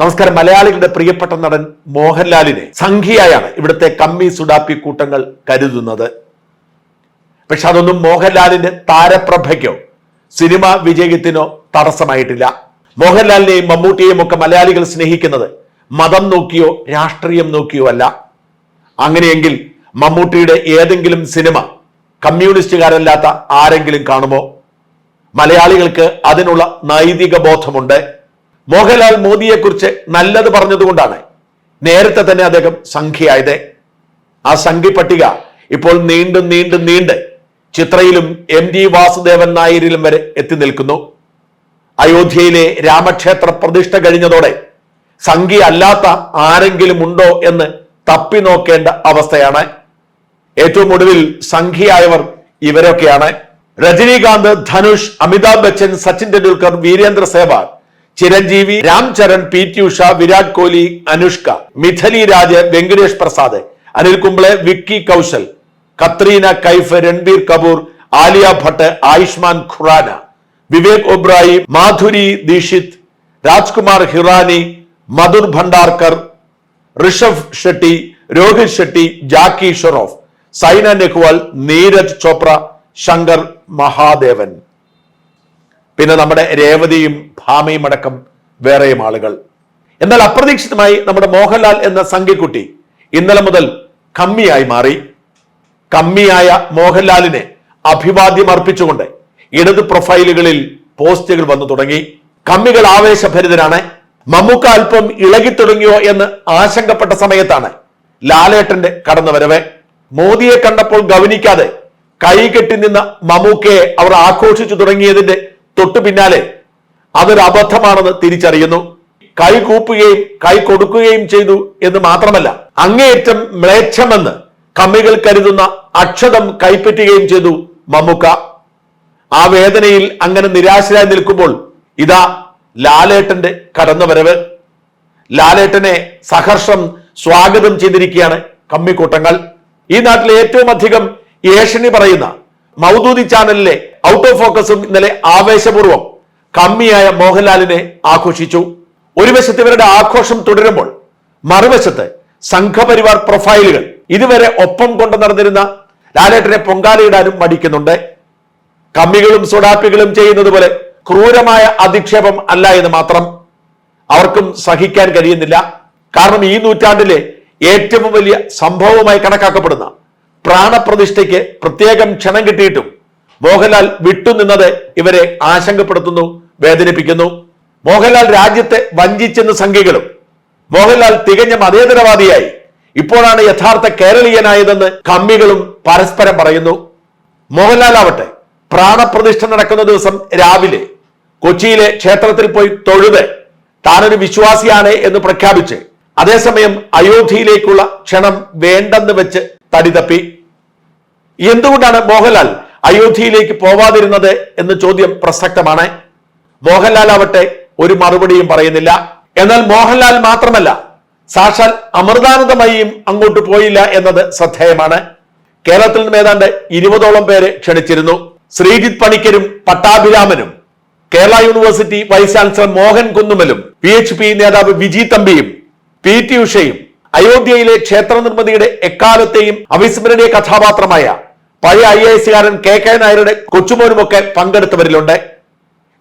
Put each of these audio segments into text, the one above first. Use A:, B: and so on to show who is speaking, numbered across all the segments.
A: നമസ്കാരം. മലയാളികളുടെ പ്രിയപ്പെട്ട നടൻ മോഹൻലാലിനെ സംഖ്യയായാണ് ഇവിടുത്തെ കമ്മി സുഡാപ്പി കൂട്ടങ്ങൾ കരുതുന്നത്. പക്ഷെ അതൊന്നും മോഹൻലാലിന്റെ താരപ്രഭയ്ക്കോ സിനിമ വിജയത്തിനോ തടസ്സമായിട്ടില്ല. മോഹൻലാലിനെയും മമ്മൂട്ടിയെയും ഒക്കെ മലയാളികൾ സ്നേഹിക്കുന്നത് മതം നോക്കിയോ രാഷ്ട്രീയം നോക്കിയോ അല്ല. അങ്ങനെയെങ്കിൽ മമ്മൂട്ടിയുടെ ഏതെങ്കിലും സിനിമ കമ്മ്യൂണിസ്റ്റുകാരല്ലാത്ത ആരെങ്കിലും കാണുമോ? മലയാളികൾക്ക് അതിനുള്ള നൈതിക ബോധമുണ്ട്. മോഹൻലാൽ മോദിയെക്കുറിച്ച് നല്ലത് പറഞ്ഞതുകൊണ്ടാണ്. നേരത്തെ തന്നെ അദ്ദേഹം സംഖ്യയായത്. ആ സംഖ്യ പട്ടിക ഇപ്പോൾ നീണ്ടും നീണ്ടും നീണ്ട് ചിത്രയിലും എം ജി വാസുദേവൻ നായരിലും വരെ എത്തി നിൽക്കുന്നു. അയോധ്യയിലെ രാമക്ഷേത്ര പ്രതിഷ്ഠ കഴിഞ്ഞതോടെ സംഖ്യ അല്ലാത്ത ആരെങ്കിലും ഉണ്ടോ എന്ന് തപ്പി നോക്കേണ്ട അവസ്ഥയാണ്. ഏറ്റവും ഒടുവിൽ സംഖ്യയായവർ ഇവരൊക്കെയാണ്. Rajinikanth Dhanush Amitabh Bachchan Sachin Tendulkar Virender Sehwag Chiranjeevi Ram Charan P T Usha Virat Kohli Anushka Mithali Raj Venkatesh Prasad Anil Kumble Vicky Kaushal Katrina Kaif Ranbir Kapoor Alia Bhatt Ayushmann Khurrana Vivek Oberoi Madhuri Dixit Rajkumar Hirani Madhur Bhandarkar Rishabh Shetty Rohit Shetty Jackie Shroff Saina Nehwal Neeraj Chopra Shankar Mahadevan പിന്നെ നമ്മുടെ രേവതിയും ഭാമയും അടക്കം വേറെയും ആളുകൾ. എന്നാൽ അപ്രതീക്ഷിതമായി നമ്മുടെ മോഹൻലാൽ എന്ന സംഖ്യക്കുട്ടി ഇന്നലെ മുതൽ കമ്മിയായി മാറി. കമ്മിയായ മോഹൻലാലിനെ അഭിവാദ്യം അർപ്പിച്ചുകൊണ്ട് ഇടത് പ്രൊഫൈലുകളിൽ പോസ്റ്റുകൾ വന്നു തുടങ്ങി. കമ്മികൾ ആവേശഭരിതരാണ്. മമ്മൂക്ക അല്പം ഇളകി തുടങ്ങിയോ എന്ന് ആശങ്കപ്പെട്ട സമയത്താണ് ലാലേട്ടന്റെ കടന്നുവരവ്. മോദിയെ കണ്ടപ്പോൾ ഗവനിക്കാതെ കൈകെട്ടി നിന്ന മമ്മൂക്കയെ അവർ ആഘോഷിച്ചു തുടങ്ങിയതിന്റെ തൊട്ടു പിന്നാലെ അതൊരു അബദ്ധമാണെന്ന് തിരിച്ചറിയുന്നു. കൈ കൂപ്പുകയും കൈ കൊടുക്കുകയും ചെയ്തു എന്ന് മാത്രമല്ല അങ്ങേയറ്റം മ്ലേച്ഛമെന്ന് കമ്മികൾ കരുതുന്ന അക്ഷതം കൈപ്പറ്റുകയും ചെയ്തു മമ്മുക്ക. ആ വേദനയിൽ അങ്ങനെ നിരാശരായി നിൽക്കുമ്പോൾ ഇതാ ലാലേട്ടന്റെ കടന്നുവരവ്. ലാലേട്ടനെ സഹർഷം സ്വാഗതം ചെയ്തിരിക്കുകയാണ് കമ്മിക്കൂട്ടങ്ങൾ. ഈ നാട്ടിലെ ഏറ്റവും അധികം ഏഷണി പറയുന്ന മൗദൂദി ചാനലിലെ ഔട്ട് ഓഫ് ഫോക്കസും ഇന്നലെ ആവേശപൂർവം കമ്മിയായ മോഹൻലാലിനെ ആഘോഷിച്ചു. ഒരു വശത്ത് ഇവരുടെ ആഘോഷം തുടരുമ്പോൾ മറുവശത്ത് സംഘപരിവാർ പ്രൊഫൈലുകൾ ഇതുവരെ ഒപ്പം കൊണ്ടു നടന്നിരുന്ന ലാലേട്ടനെ പൊങ്കാലയിടാനും മടിക്കുന്നുണ്ട്. കമ്മികളും സുഡാപ്പികളും ചെയ്യുന്നത് പോലെ ക്രൂരമായ അധിക്ഷേപം അല്ല എന്ന് മാത്രം അവർക്കും സഹിക്കാൻ കഴിയുന്നില്ല. കാരണം ഈ നൂറ്റാണ്ടിലെ ഏറ്റവും വലിയ സംഭവമായി കണക്കാക്കപ്പെടുന്ന പ്രാണപ്രതിഷ്ഠയ്ക്ക് പ്രത്യേകം ക്ഷണം കിട്ടിയിട്ടും മോഹൻലാൽ വിട്ടുനിന്നത് ഇവരെ ആശങ്കപ്പെടുത്തുന്നു വേദനിപ്പിക്കുന്നു. മോഹൻലാൽ രാജ്യത്തെ വഞ്ചിച്ചെന്ന് സംഖ്യകളും മോഹൻലാൽ തികഞ്ഞ മതേതരവാദിയായി. ഇപ്പോഴാണ് യഥാർത്ഥ കേരളീയനായതെന്ന് കമ്മികളും പരസ്പരം പറയുന്നു. മോഹൻലാൽ ആവട്ടെ പ്രാണപ്രതിഷ്ഠ നടക്കുന്ന ദിവസം രാവിലെ കൊച്ചിയിലെ ക്ഷേത്രത്തിൽ പോയി തൊഴുത് താനൊരു വിശ്വാസിയാണ് എന്ന് പ്രഖ്യാപിച്ച് അതേസമയം അയോധ്യയിലേക്കുള്ള ക്ഷണം വേണ്ടെന്ന് വെച്ച് തടിതപ്പി എന്തുകൊണ്ടാണ് മോഹൻലാൽ അയോധ്യയിലേക്ക് പോവാതിരുന്നത് എന്ന ചോദ്യം പ്രസക്തമാണ്. മോഹൻലാൽ ആവട്ടെ ഒരു മറുപടിയും പറയുന്നില്ല. എന്നാൽ മോഹൻലാൽ മാത്രമല്ല സാക്ഷാൽ അമൃതാനന്ദമയും അങ്ങോട്ട് പോയില്ല എന്നത് ശ്രദ്ധേയമാണ്. കേരളത്തിൽ നിന്ന് ഏതാണ്ട് ഇരുപതോളം പേരെ ക്ഷണിച്ചിരുന്നു. ശ്രീജിത് പണിക്കരും പട്ടാഭിരാമനും Kerala university vice chancellor Mohan കുന്നുമലും P H P നേതാവ് വിജി തമ്പിയും പി ടി ഉഷയും അയോധ്യയിലെ ക്ഷേത്ര നിർമ്മിതിയുടെ എക്കാലത്തെയും അവിസ്മരണീയ കഥാപാത്രമായ പഴയ ഐ എ എസുകാരൻ കെ കെ നായരുടെ കൊച്ചുമോനുമൊക്കെ പങ്കെടുത്തവരിലുണ്ട്.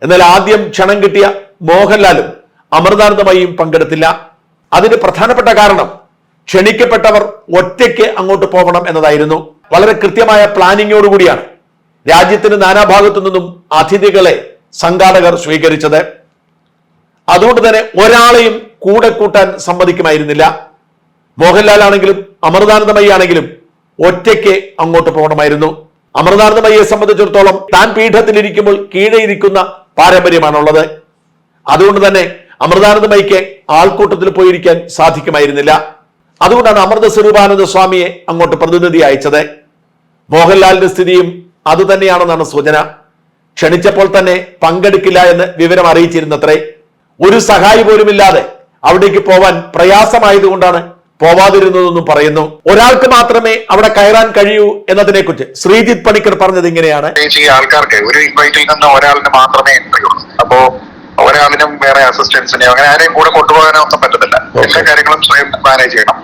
A: എന്നാൽ ആദ്യം ക്ഷണം കിട്ടിയ മോഹൻലാലും അമൃതാനന്ദമയും പങ്കെടുത്തില്ല. അതിന് പ്രധാനപ്പെട്ട കാരണം ക്ഷണിക്കപ്പെട്ടവർ ഒറ്റയ്ക്ക് അങ്ങോട്ട് പോകണം എന്നതായിരുന്നു. വളരെ കൃത്യമായ പ്ലാനിങ്ങോടുകൂടിയാണ് രാജ്യത്തിന്റെ നാനാഭാഗത്തു നിന്നും അതിഥികളെ സംഘാടകർ സ്വീകരിച്ചത്. അതുകൊണ്ട് തന്നെ ഒരാളെയും കൂടെ കൂട്ടാൻ സമ്മതിക്കുമായിരുന്നില്ല. മോഹൻലാൽ ആണെങ്കിലും അമൃതാനന്ദമയി ആണെങ്കിലും ഒറ്റയ്ക്ക് അങ്ങോട്ട് പോകണമായിരുന്നു. അമൃതാനന്ദമയെ സംബന്ധിച്ചിടത്തോളം താൻ പീഠത്തിലിരിക്കുമ്പോൾ കീഴെ ഇരിക്കുന്ന പാരമ്പര്യമാണുള്ളത്. അതുകൊണ്ട് തന്നെ അമൃതാനന്ദമയ്ക്ക് ആൾക്കൂട്ടത്തിൽ പോയിരിക്കാൻ സാധിക്കുമായിരുന്നില്ല. അതുകൊണ്ടാണ് അമൃത സ്വരൂപാനന്ദ സ്വാമിയെ അങ്ങോട്ട് പ്രതിനിധി അയച്ചത്. മോഹൻലാലിന്റെ സ്ഥിതിയും അതുതന്നെയാണെന്നാണ് സൂചന. ക്ഷണിച്ചപ്പോൾ തന്നെ പങ്കെടുക്കില്ല എന്ന് വിവരം അറിയിച്ചിരുന്നത്രേ. ഒരു സഹായി പോലുമില്ലാതെ അവിടേക്ക് പോവാൻ പ്രയാസമായതുകൊണ്ടാണ് പോവാതിരുന്നതെന്നും പറയുന്നു. ഒരാൾക്ക് മാത്രമേ അവിടെ കയറാൻ കഴിയൂ എന്നതിനെ കുറിച്ച് ശ്രീജിത്ത് പണിക്കർ പറഞ്ഞത് ഇങ്ങനെയാണ്.
B: ആൾക്കാർക്ക് ഒരു ഇൻവൈറ്റിൽ നിന്ന് ഒരാളിന് മാത്രമേ എൻട്രി ഉള്ളൂ. അപ്പോ ഒരാളിനും വേറെ അസിസ്റ്റൻസിനെയോ അങ്ങനെ ആരെയും കൂടെ കൊണ്ടുപോകാനോ ഒന്നും പറ്റത്തില്ല എല്ലാ കാര്യങ്ങളും സ്വയം മാനേജ് ചെയ്യണം.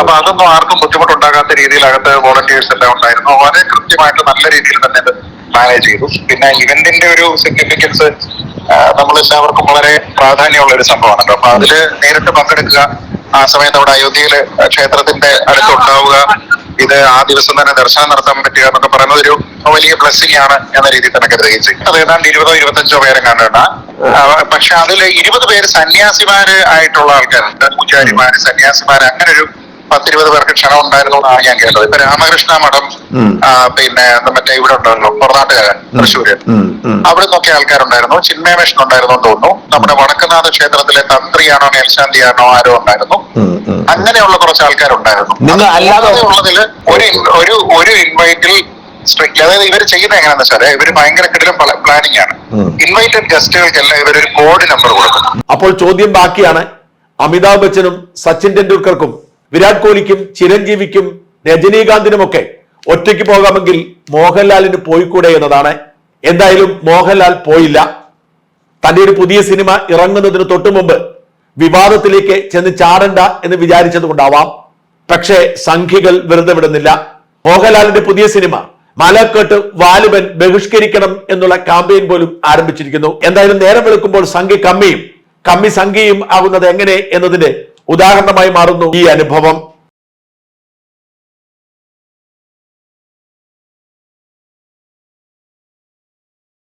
B: അപ്പൊ അതൊന്നും ആർക്കും ബുദ്ധിമുട്ടുണ്ടാകാത്ത രീതിയിൽ അകത്ത് വോളണ്ടിയേഴ്സ് എല്ലാം ഉണ്ടായിരുന്നു. വളരെ കൃത്യമായിട്ട് നല്ല രീതിയിൽ തന്നെ ഇത് മാനേജ് ചെയ്തു. പിന്നെ ഇവന്റിന്റെ ഒരു സിഗ്നിഫിക്കൻസ് നമ്മൾ എല്ലാവർക്കും വളരെ പ്രാധാന്യമുള്ള ഒരു സംഭവമാണല്ലോ. അപ്പൊ അതിൽ നേരിട്ട് പങ്കെടുക്കുക ആ സമയത്ത് അവിടെ അയോധ്യയിൽ ക്ഷേത്രത്തിന്റെ അടുത്തുണ്ടാവുക. ഇത് ആ ദിവസം തന്നെ ദർശനം നടത്താൻ പറ്റുക എന്നൊക്കെ പറയുന്നത് ഒരു വലിയ ബ്ലെസ്സിംഗ് ആണ് എന്ന രീതിയിൽ തന്നെ കരുതുകയും ചെയ്യും. അത് ഏതാണ്ട് ഇരുപതോ ഇരുപത്തഞ്ചോ പേരെ കണ്ടിട്ടുണ്ട് പക്ഷെ അതിൽ ഇരുപത് പേര് സന്യാസിമാര് ആയിട്ടുള്ള ആൾക്കാരുണ്ട്. പൂജാരിമാര് സന്യാസിമാര് അങ്ങനെ ഒരു പത്തിരുപത് പേർക്ക് ക്ഷണം ഉണ്ടായിരുന്നു എന്നാണ് ഞാൻ കേട്ടത്. ഇപ്പൊ രാമകൃഷ്ണ മഠം പിന്നെ മറ്റേ ഇവിടെ ഉണ്ടായിരുന്നു പുറനാട്ടുകാരൻ തൃശ്ശൂര്. അവിടെ നിന്നൊക്കെ ആൾക്കാരുണ്ടായിരുന്നു. ചിന്മയമിഷൻ ഉണ്ടായിരുന്നു എന്ന് തോന്നുന്നു. നമ്മുടെ വടക്കനാഥ ക്ഷേത്രത്തിലെ തന്ത്രിയാണോ മേൽശാന്തിയാണോ ആരോ ഉണ്ടായിരുന്നു. അങ്ങനെയുള്ള കുറച്ച് ആൾക്കാരുണ്ടായിരുന്നു.
A: അല്ലാതെ-
B: ഉള്ളതിൽ ഒരു ഒരു ഒരു ഇൻവൈറ്റിൽ സ്ട്രിക്റ്റ് അതായത് ഇവർ ചെയ്യുന്നത് എങ്ങനെയാണെന്ന് വെച്ചാൽ ഇവർ ഭയങ്കര കിടിലും പ്ലാനിങ് ആണ്. ഇൻവൈറ്റഡ് ഗസ്റ്റുകൾക്കെല്ലാം ഇവരൊരു കോഡ് നമ്പർ കൊടുക്കും.
A: അപ്പോൾ ചോദ്യം ബാക്കിയാണ്. അമിതാഭ് ബച്ചനും സച്ചിൻ ടെണ്ടുൽക്കർക്കും വിരാട് കോഹ്ലിക്കും ചിരഞ്ജീവിക്കും രജനീകാന്തിനുമൊക്കെ ഒറ്റയ്ക്ക് പോകാമെങ്കിൽ മോഹൻലാലിന് പോയിക്കൂടെ എന്നതാണ്. എന്തായാലും മോഹൻലാൽ പോയില്ല. തന്റെ ഒരു പുതിയ സിനിമ ഇറങ്ങുന്നതിന് തൊട്ടു മുമ്പ് വിവാദത്തിലേക്ക് ചെന്ന് ചാടണ്ട എന്ന് വിചാരിച്ചത് കൊണ്ടാവാം പക്ഷേ സംഖ്യകൾ വെറുതെ വിടുന്നില്ല. മോഹൻലാലിന്റെ പുതിയ സിനിമ മലക്കെട്ട് വാലുബൻ ബഹിഷ്കരിക്കണം എന്നുള്ള ക്യാമ്പയിൻ പോലും ആരംഭിച്ചിരിക്കുന്നു. എന്തായാലും നേരം വെളുക്കുമ്പോൾ സംഖ്യ കമ്മിയും കമ്മി സംഖ്യയും ആകുന്നത് എങ്ങനെ എന്നതിന്റെ ഉദാഹരണമായി മാറുന്നു ഈ അനുഭവം.